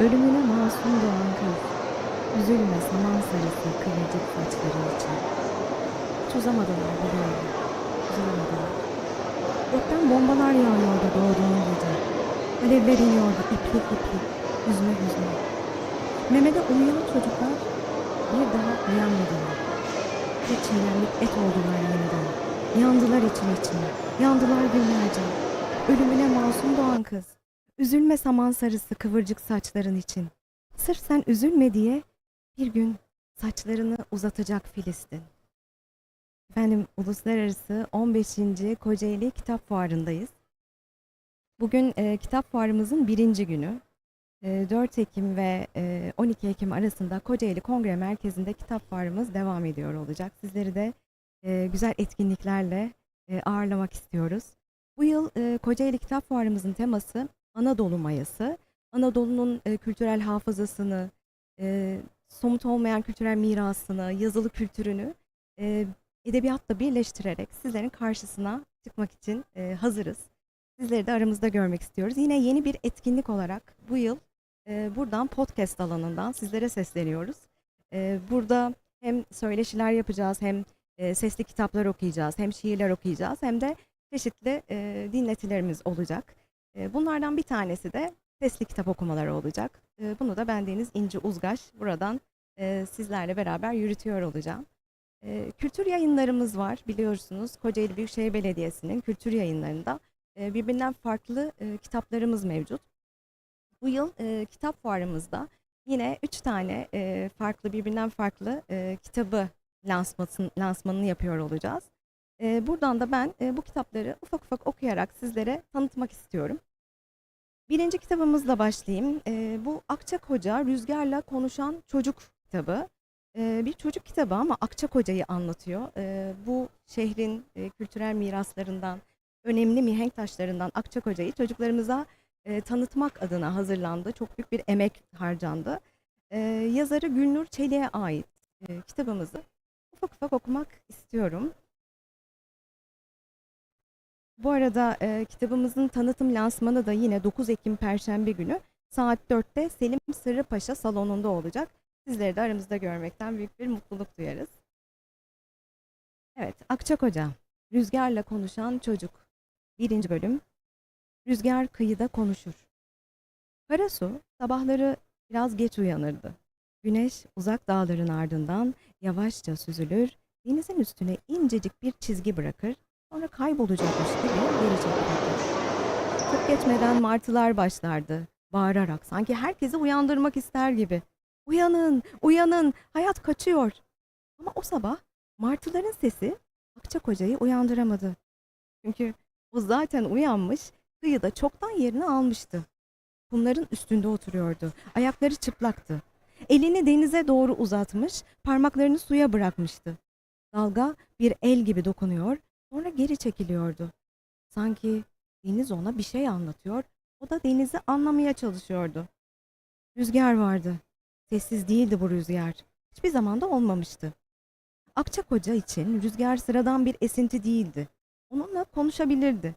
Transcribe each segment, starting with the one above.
Ölümüne masum doğan kız. Üzülme saman sarısı kıvırcık saçların için. Uzamadılar biliyorum. Uzamadılar. Gökten bombalar yağıyordu doğduğun gece. Alevler iniyordu iplik iplik. Hüzme hüzme. Memede uyuyan çocuklar bir daha uyanmadılar. Bir çiğnenlik et oldular yeniden. Yandılar için içine. Yandılar günlerce. Ölümüne masum doğan kız. Üzülme saman sarısı kıvırcık saçların için. Sırf sen üzülme diye bir gün saçlarını uzatacak Filistin. Efendim Uluslararası 15. Kocaeli Kitap Fuarı'ndayız. Bugün e, kitap fuarımızın birinci günü. E, 4 Ekim ve e, 12 Ekim arasında Kocaeli Kongre Merkezi'nde kitap fuarımız devam ediyor olacak. Sizleri de e, güzel etkinliklerle e, ağırlamak istiyoruz. Bu yıl e, Kocaeli Kitap Fuarımızın teması Anadolu Mayası. Anadolu'nun e, kültürel hafızasını, e, somut olmayan kültürel mirasını, yazılı kültürünü e, edebiyatla birleştirerek sizlerin karşısına çıkmak için e, hazırız. Sizleri de aramızda görmek istiyoruz. Yine yeni bir etkinlik olarak bu yıl e, buradan podcast alanından sizlere sesleniyoruz. E, burada hem söyleşiler yapacağız, hem e, sesli kitaplar okuyacağız, hem şiirler okuyacağız, hem de çeşitli e, dinletilerimiz olacak. E, bunlardan bir tanesi de sesli kitap okumaları olacak. E, bunu da bendeniz İnci Uzgaş buradan e, sizlerle beraber yürütüyor olacağım. E, kültür yayınlarımız var biliyorsunuz. Kocaeli Büyükşehir Belediyesi'nin kültür yayınlarında e, birbirinden farklı e, kitaplarımız mevcut. Bu yıl kitap fuarımızda yine üç tane farklı birbirinden farklı kitabı lansmanını yapıyor olacağız. E, buradan da ben e, bu kitapları ufak ufak okuyarak sizlere tanıtmak istiyorum. Birinci kitabımızla başlayayım. E, bu Akçakoca Rüzgarla Konuşan Çocuk kitabı. E, bir çocuk kitabı ama Akçakoca'yı anlatıyor. E, bu şehrin e, kültürel miraslarından, önemli mihenk taşlarından Akçakoca'yı çocuklarımıza e, tanıtmak adına hazırlandı. Çok büyük bir emek harcandı. E, yazarı Gülnur Çelik'e ait e, kitabımızı ufak ufak okumak istiyorum. Bu arada e, kitabımızın tanıtım lansmanı da yine 9 Ekim Perşembe günü saat 4'te Selim Sırrıpaşa salonunda olacak. Sizleri de aramızda görmekten büyük bir mutluluk duyarız. Evet, Akçakoca. Rüzgarla konuşan çocuk. Birinci bölüm. Rüzgar kıyıda konuşur. Karasu sabahları biraz geç uyanırdı. Güneş uzak dağların ardından yavaşça süzülür, denizin üstüne incecik bir çizgi bırakır, sonra kaybolacakmış gibi geri çekilirdi. Çok geçmeden martılar başlardı, bağırarak sanki herkesi uyandırmak ister gibi. Uyanın, uyanın, hayat kaçıyor. Ama o sabah martıların sesi Akçakoca'yı uyandıramadı. Çünkü o zaten uyanmış, kıyıda çoktan yerini almıştı. Kumların üstünde oturuyordu. Ayakları çıplaktı. Elini denize doğru uzatmış, parmaklarını suya bırakmıştı. Dalga bir el gibi dokunuyor, sonra geri çekiliyordu. Sanki deniz ona bir şey anlatıyor, o da denizi anlamaya çalışıyordu. Rüzgar vardı. Sessiz değildi bu rüzgar. Hiçbir zamanda olmamıştı. Akçakoca için rüzgar sıradan bir esinti değildi. Onunla konuşabilirdi.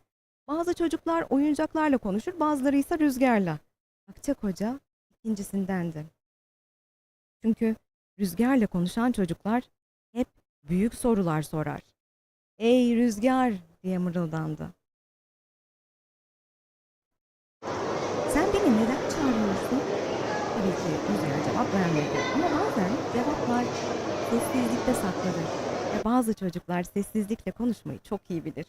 Bazı çocuklar oyuncaklarla konuşur, bazıları ise rüzgarla. Akçakoca ikincisindendi. Çünkü rüzgarla konuşan çocuklar hep büyük sorular sorar. Ey rüzgar diye mırıldandı. Sen beni neden çağırıyorsun? Tabii ki rüzgar cevap vermedi. Ama bazen cevaplar sessizlikte saklanır. Ve bazı çocuklar sessizlikle konuşmayı çok iyi bilir.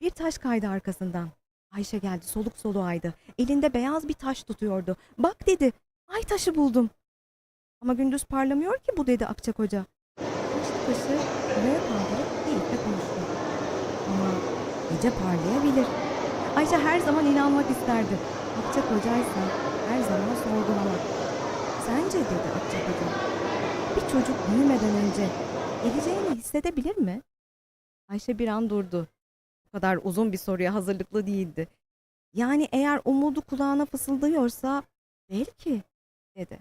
Bir taş kaydı arkasından. Ayşe geldi soluk soluğaydı. Elinde beyaz bir taş tutuyordu. Bak dedi. Ay taşı buldum. Ama gündüz parlamıyor ki bu dedi Akçakoca. Taş taşı buraya kaldırıp gece parlayabilir. Ayşe her zaman inanmak isterdi. Akçakoca ise her zaman sorgulamak. Sence dedi Akçakoca. Bir çocuk büyümeden önce geleceğini hissedebilir mi? Ayşe bir an durdu. Bu kadar uzun bir soruya hazırlıklı değildi. Yani eğer umudu kulağına fısıldıyorsa belki dedi.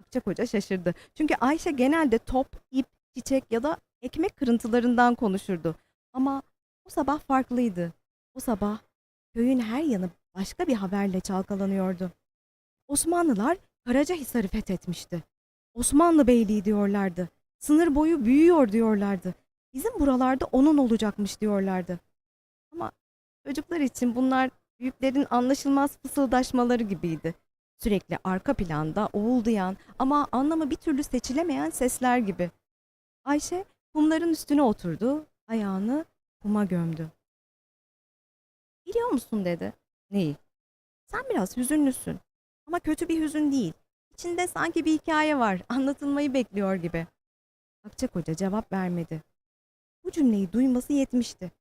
Akçakoca şaşırdı. Çünkü Ayşe genelde top, ip, çiçek ya da ekmek kırıntılarından konuşurdu. Ama sabah farklıydı. O sabah köyün her yanı başka bir haberle çalkalanıyordu. Osmanlılar Karacahisar'ı fethetmişti. Osmanlı Beyliği diyorlardı. Sınır boyu büyüyor diyorlardı. Bizim buralarda onun olacakmış diyorlardı. Ama çocuklar için bunlar büyüklerin anlaşılmaz fısıldaşmaları gibiydi. Sürekli arka planda uğuldayan ama anlamı bir türlü seçilemeyen sesler gibi. Ayşe kumların üstüne oturdu, ayağını kuma gömdü. Biliyor musun dedi. Neyi? Sen biraz hüzünlüsün. Ama kötü bir hüzün değil. İçinde sanki bir hikaye var, anlatılmayı bekliyor gibi. Akçak Hoca cevap vermedi. Bu cümleyi duyması yetmişti.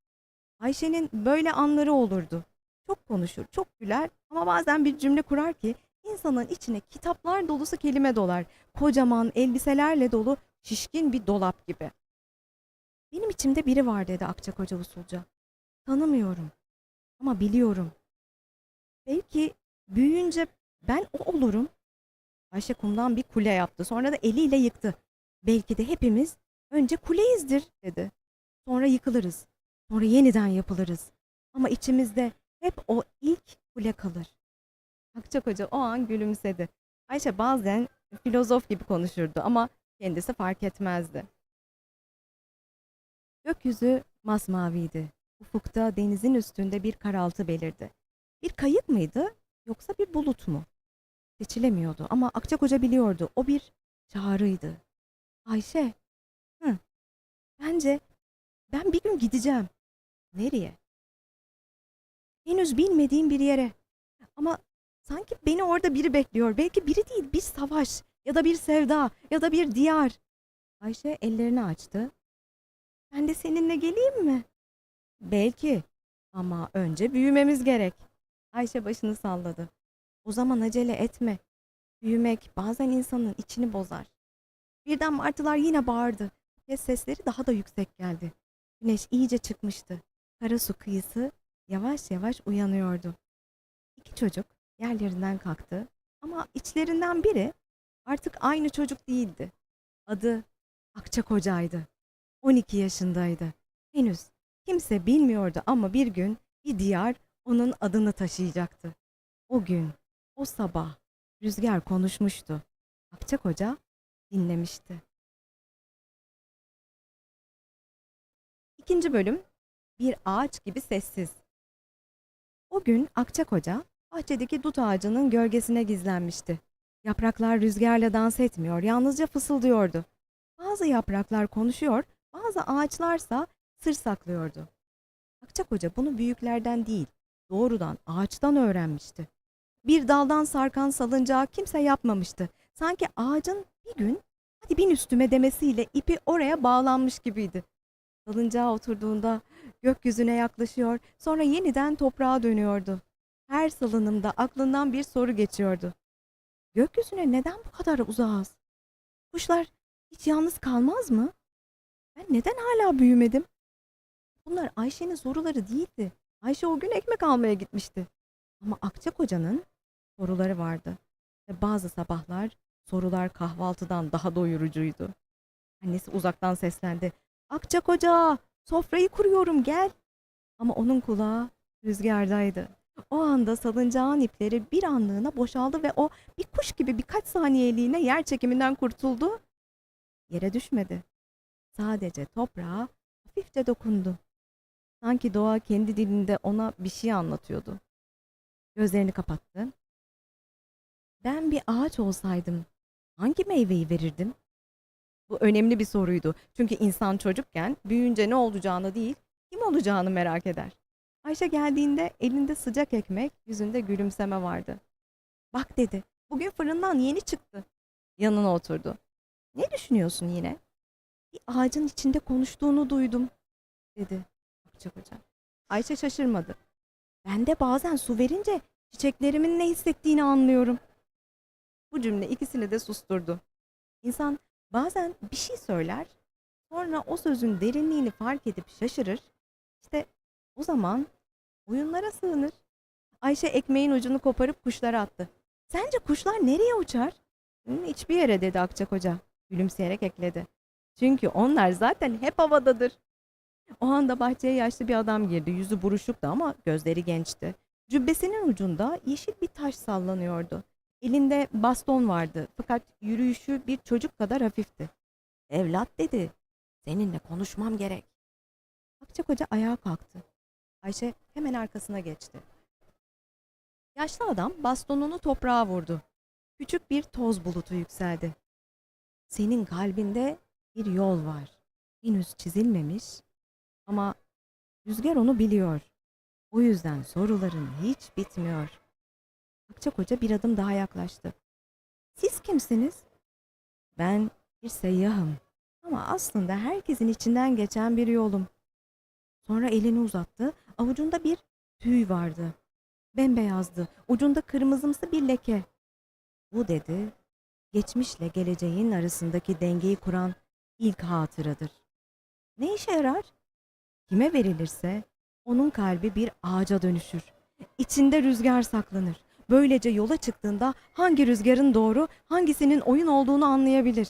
Ayşe'nin böyle anları olurdu. Çok konuşur, çok güler ama bazen bir cümle kurar ki insanın içine kitaplar dolusu kelime dolar. Kocaman elbiselerle dolu şişkin bir dolap gibi. Benim içimde biri var dedi Akçak Hoca usulca. Tanımıyorum ama biliyorum. Belki büyüyünce ben o olurum. Ayşe kumdan bir kule yaptı. Sonra da eliyle yıktı. Belki de hepimiz önce kuleyizdir dedi. Sonra yıkılırız. Sonra yeniden yapılırız. Ama içimizde hep o ilk kule kalır. Akçak Hoca o an gülümsedi. Ayşe bazen filozof gibi konuşurdu ama kendisi fark etmezdi. Gökyüzü masmaviydi. Ufukta denizin üstünde bir karaltı belirdi. Bir kayık mıydı yoksa bir bulut mu? Seçilemiyordu ama Akçak Hoca biliyordu. O bir çağrıydı. Ayşe, hı, bence ben bir gün gideceğim. Nereye? Henüz bilmediğim bir yere. Ama sanki beni orada biri bekliyor. Belki biri değil, bir savaş ya da bir sevda ya da bir diyar. Ayşe ellerini açtı. Ben de seninle geleyim mi? Belki ama önce büyümemiz gerek. Ayşe başını salladı. O zaman acele etme. Büyümek bazen insanın içini bozar. Birden martılar yine bağırdı. Kez sesleri daha da yüksek geldi. Güneş iyice çıkmıştı. Karasu kıyısı yavaş yavaş uyanıyordu. İki çocuk yerlerinden kalktı ama içlerinden biri artık aynı çocuk değildi. Adı Akçak Hoca'ydı. 12 yaşındaydı. Henüz kimse bilmiyordu ama bir gün bir diyar onun adını taşıyacaktı. O gün, o sabah rüzgar konuşmuştu. Akçak Hoca dinlemişti. İkinci bölüm bir ağaç gibi sessiz. O gün Akçak Hoca bahçedeki dut ağacının gölgesine gizlenmişti. Yapraklar rüzgarla dans etmiyor, yalnızca fısıldıyordu. Bazı yapraklar konuşuyor, bazı ağaçlarsa sır saklıyordu. Akçak Hoca bunu büyüklerden değil, doğrudan ağaçtan öğrenmişti. Bir daldan sarkan salıncağı kimse yapmamıştı. Sanki ağacın bir gün hadi bin üstüme demesiyle ipi oraya bağlanmış gibiydi. Salıncağa oturduğunda gökyüzüne yaklaşıyor, sonra yeniden toprağa dönüyordu. Her salınımda aklından bir soru geçiyordu. Gökyüzüne neden bu kadar uzağız? Kuşlar hiç yalnız kalmaz mı? Ben neden hala büyümedim? Bunlar Ayşe'nin soruları değildi. Ayşe o gün ekmek almaya gitmişti. Ama Akçak Hoca'nın soruları vardı. Ve bazı sabahlar sorular kahvaltıdan daha doyurucuydu. Annesi uzaktan seslendi. Akçak Hoca, sofrayı kuruyorum gel. Ama onun kulağı rüzgardaydı. O anda salıncağın ipleri bir anlığına boşaldı ve o bir kuş gibi birkaç saniyeliğine yer çekiminden kurtuldu. Yere düşmedi. Sadece toprağa hafifçe dokundu. Sanki doğa kendi dilinde ona bir şey anlatıyordu. Gözlerini kapattı. Ben bir ağaç olsaydım hangi meyveyi verirdim? Bu önemli bir soruydu. Çünkü insan çocukken büyüyünce ne olacağını değil, kim olacağını merak eder. Ayşe geldiğinde elinde sıcak ekmek, yüzünde gülümseme vardı. Bak dedi, bugün fırından yeni çıktı. Yanına oturdu. Ne düşünüyorsun yine? Bir ağacın içinde konuştuğunu duydum, dedi Akçak Hoca. Ayşe şaşırmadı. Ben de bazen su verince çiçeklerimin ne hissettiğini anlıyorum. Bu cümle ikisini de susturdu. İnsan bazen bir şey söyler, sonra o sözün derinliğini fark edip şaşırır. İşte o zaman oyunlara sığınır. Ayşe ekmeğin ucunu koparıp kuşlara attı. Sence kuşlar nereye uçar? "Hı, Hiçbir yere dedi Akçak Hoca. Gülümseyerek ekledi. Çünkü onlar zaten hep havadadır. O anda bahçeye yaşlı bir adam girdi. Yüzü buruşuktu ama gözleri gençti. Cübbesinin ucunda yeşil bir taş sallanıyordu. Elinde baston vardı fakat yürüyüşü bir çocuk kadar hafifti. Evlat dedi, seninle konuşmam gerek. Akçakoca ayağa kalktı. Ayşe hemen arkasına geçti. Yaşlı adam bastonunu toprağa vurdu. Küçük bir toz bulutu yükseldi. Senin kalbinde bir yol var. Henüz çizilmemiş ama rüzgar onu biliyor. O yüzden soruların hiç bitmiyor. Akçakoca bir adım daha yaklaştı. Siz kimsiniz? Ben bir seyyahım ama aslında herkesin içinden geçen bir yolum. Sonra elini uzattı. Avucunda bir tüy vardı. Bembeyazdı. Ucunda kırmızımsı bir leke. Bu dedi, geçmişle geleceğin arasındaki dengeyi kuran ilk hatıradır. Ne işe yarar? Kime verilirse onun kalbi bir ağaca dönüşür. İçinde rüzgar saklanır. Böylece yola çıktığında hangi rüzgarın doğru, hangisinin oyun olduğunu anlayabilir.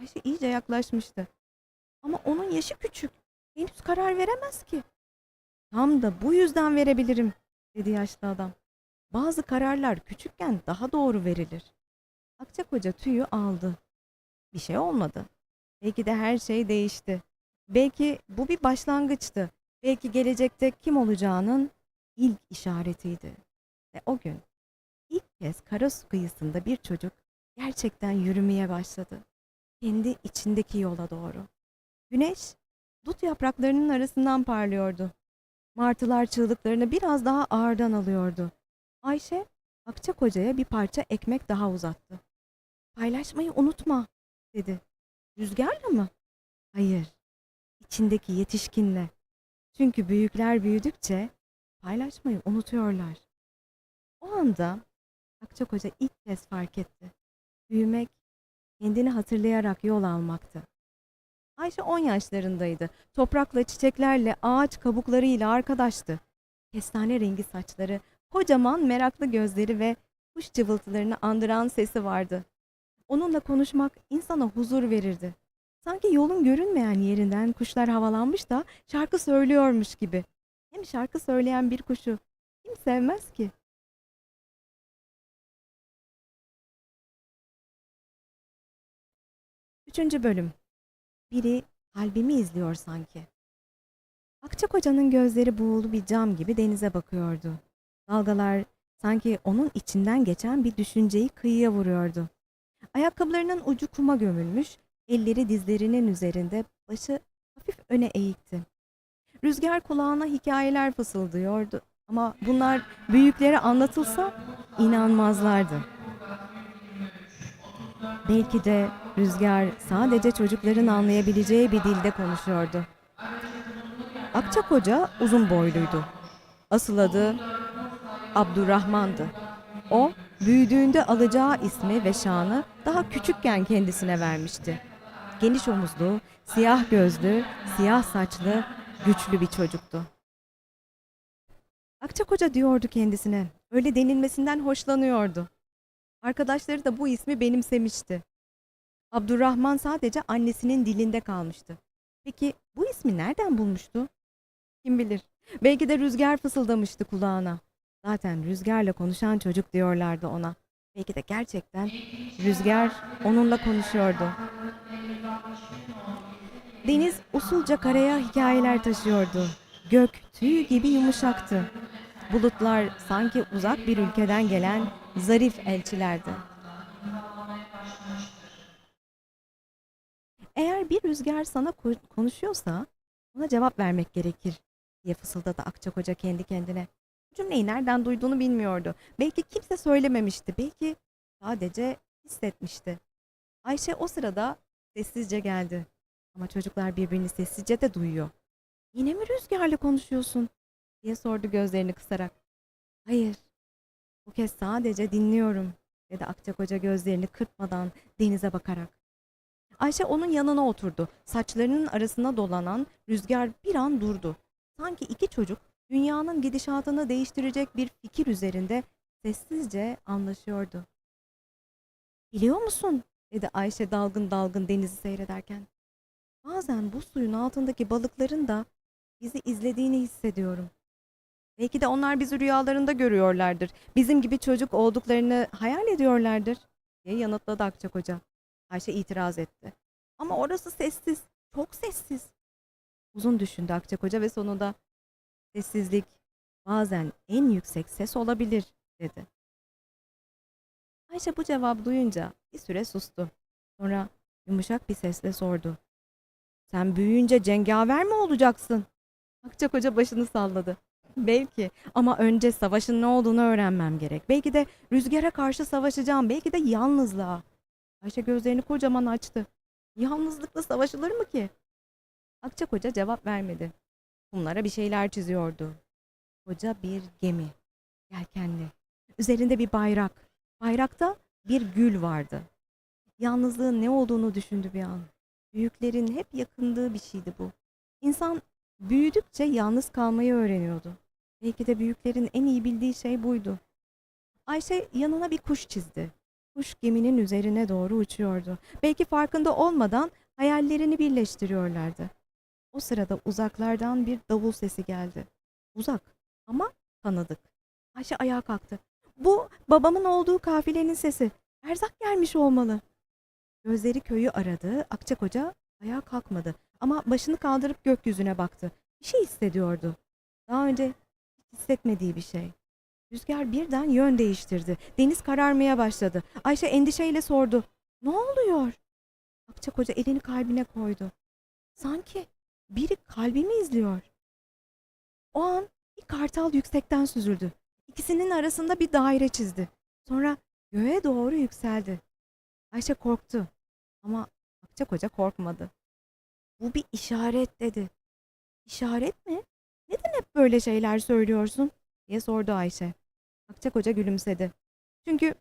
Ayşe iyice yaklaşmıştı. Ama onun yaşı küçük. Henüz karar veremez ki. Tam da bu yüzden verebilirim, dedi yaşlı adam. Bazı kararlar küçükken daha doğru verilir. Akçakoca tüyü aldı. Bir şey olmadı. Belki de her şey değişti. Belki bu bir başlangıçtı. Belki gelecekte kim olacağının ilk işaretiydi. Ve o gün ilk kez Karasu kıyısında bir çocuk gerçekten yürümeye başladı. Kendi içindeki yola doğru. Güneş dut yapraklarının arasından parlıyordu. Martılar çığlıklarını biraz daha ağırdan alıyordu. Ayşe Akçakoca'ya bir parça ekmek daha uzattı. Paylaşmayı unutma dedi. Rüzgarla mı? Hayır. İçindeki yetişkinle. Çünkü büyükler büyüdükçe paylaşmayı unutuyorlar. O anda Akçakoca ilk kez fark etti. Büyümek kendini hatırlayarak yol almaktı. Ayşe 10 yaşlarındaydı. Toprakla, çiçeklerle, ağaç kabuklarıyla arkadaştı. Kestane rengi saçları, kocaman meraklı gözleri ve kuş cıvıltılarını andıran sesi vardı. Onunla konuşmak insana huzur verirdi. Sanki yolun görünmeyen yerinden kuşlar havalanmış da şarkı söylüyormuş gibi. Hem şarkı söyleyen bir kuşu kim sevmez ki? Üçüncü bölüm. Biri kalbimi izliyor sanki. Akçakoca'nın gözleri buğulu bir cam gibi denize bakıyordu. Dalgalar sanki onun içinden geçen bir düşünceyi kıyıya vuruyordu. Ayakkabılarının ucu kuma gömülmüş, elleri dizlerinin üzerinde, başı hafif öne eğikti. Rüzgar kulağına hikayeler fısıldıyordu ama bunlar büyüklere anlatılsa inanmazlardı. Belki de rüzgar sadece çocukların anlayabileceği bir dilde konuşuyordu. Akçakoca uzun boyluydu. Asıl adı Abdurrahman'dı. O, büyüdüğünde alacağı ismi ve şanı daha küçükken kendisine vermişti. Geniş omuzlu, siyah gözlü, siyah saçlı, güçlü bir çocuktu. Akçakoca diyordu kendisine. Öyle denilmesinden hoşlanıyordu. Arkadaşları da bu ismi benimsemişti. Abdurrahman sadece annesinin dilinde kalmıştı. Peki bu ismi nereden bulmuştu? Kim bilir. Belki de rüzgar fısıldamıştı kulağına. Zaten rüzgarla konuşan çocuk diyorlardı ona. Belki de gerçekten rüzgar onunla konuşuyordu. Deniz usulca karaya hikayeler taşıyordu. Gök tüy gibi yumuşaktı. Bulutlar sanki uzak bir ülkeden gelen zarif elçilerdi. Eğer bir rüzgar sana ko- konuşuyorsa ona cevap vermek gerekir diye fısıldadı Akçakoca kendi kendine. Cümleyi nereden duyduğunu bilmiyordu. Belki kimse söylememişti. Belki sadece hissetmişti. Ayşe o sırada sessizce geldi. Ama çocuklar birbirini sessizce de duyuyor. Yine mi rüzgarla konuşuyorsun? diye sordu gözlerini kısarak. Hayır. Bu kez sadece dinliyorum dedi Akçakoca gözlerini kırpmadan denize bakarak. Ayşe onun yanına oturdu. Saçlarının arasına dolanan rüzgar bir an durdu. Sanki iki çocuk dünyanın gidişatını değiştirecek bir fikir üzerinde sessizce anlaşıyordu. Biliyor musun? dedi Ayşe dalgın dalgın denizi seyrederken. Bazen bu suyun altındaki balıkların da bizi izlediğini hissediyorum. Belki de onlar bizi rüyalarında görüyorlardır. Bizim gibi çocuk olduklarını hayal ediyorlardır diye yanıtladı Akçakoca. Ayşe itiraz etti. Ama orası sessiz, çok sessiz. Uzun düşündü Akçakoca ve sonunda sessizlik bazen en yüksek ses olabilir dedi. Ayşe bu cevabı duyunca bir süre sustu. Sonra yumuşak bir sesle sordu. Sen büyüyünce cengaver mi olacaksın? Akçakoca başını salladı. Belki ama önce savaşın ne olduğunu öğrenmem gerek. Belki de rüzgara karşı savaşacağım. Belki de yalnızlığa. Ayşe gözlerini kocaman açtı. Yalnızlıkla savaşılır mı ki? Akçakoca cevap vermedi. Kumlara bir şeyler çiziyordu. Koca bir gemi. Yelkenli. Üzerinde bir bayrak. Bayrakta bir gül vardı. Yalnızlığın ne olduğunu düşündü bir an. Büyüklerin hep yakındığı bir şeydi bu. İnsan büyüdükçe yalnız kalmayı öğreniyordu. Belki de büyüklerin en iyi bildiği şey buydu. Ayşe yanına bir kuş çizdi. Kuş geminin üzerine doğru uçuyordu. Belki farkında olmadan hayallerini birleştiriyorlardı. O sırada uzaklardan bir davul sesi geldi. Uzak ama tanıdık. Ayşe ayağa kalktı. Bu babamın olduğu kafilenin sesi. Erzak gelmiş olmalı. Gözleri köyü aradı. Akçakoca ayağa kalkmadı. Ama başını kaldırıp gökyüzüne baktı. Bir şey hissediyordu. Daha önce hissetmediği bir şey. Rüzgar birden yön değiştirdi. Deniz kararmaya başladı. Ayşe endişeyle sordu. Ne oluyor? Akçakoca elini kalbine koydu. Sanki biri kalbimi izliyor. O an bir kartal yüksekten süzüldü. İkisinin arasında bir daire çizdi. Sonra göğe doğru yükseldi. Ayşe korktu ama Akçakoca korkmadı. Bu bir işaret dedi. İşaret mi? Neden hep böyle şeyler söylüyorsun? diye sordu Ayşe. Akçakoca gülümsedi. Çünkü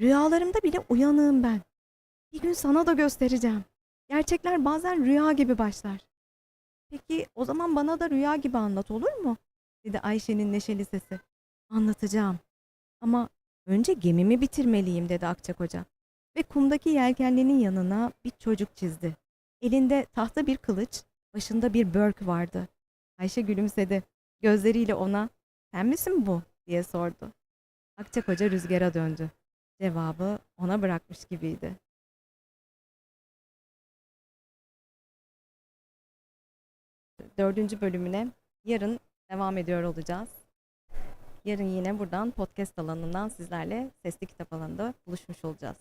rüyalarımda bile uyanığım ben. Bir gün sana da göstereceğim. Gerçekler bazen rüya gibi başlar. Peki o zaman bana da rüya gibi anlat olur mu? dedi Ayşe'nin neşeli sesi. Anlatacağım. Ama önce gemimi bitirmeliyim dedi Akçakoca. Ve kumdaki yelkenlinin yanına bir çocuk çizdi. Elinde tahta bir kılıç, başında bir börk vardı. Ayşe gülümsedi. Gözleriyle ona sen misin bu diye sordu. Akçakoca rüzgara döndü. Cevabı ona bırakmış gibiydi. Dördüncü bölümüne yarın devam ediyor olacağız. Yarın yine buradan podcast alanından sizlerle sesli kitap alanında buluşmuş olacağız.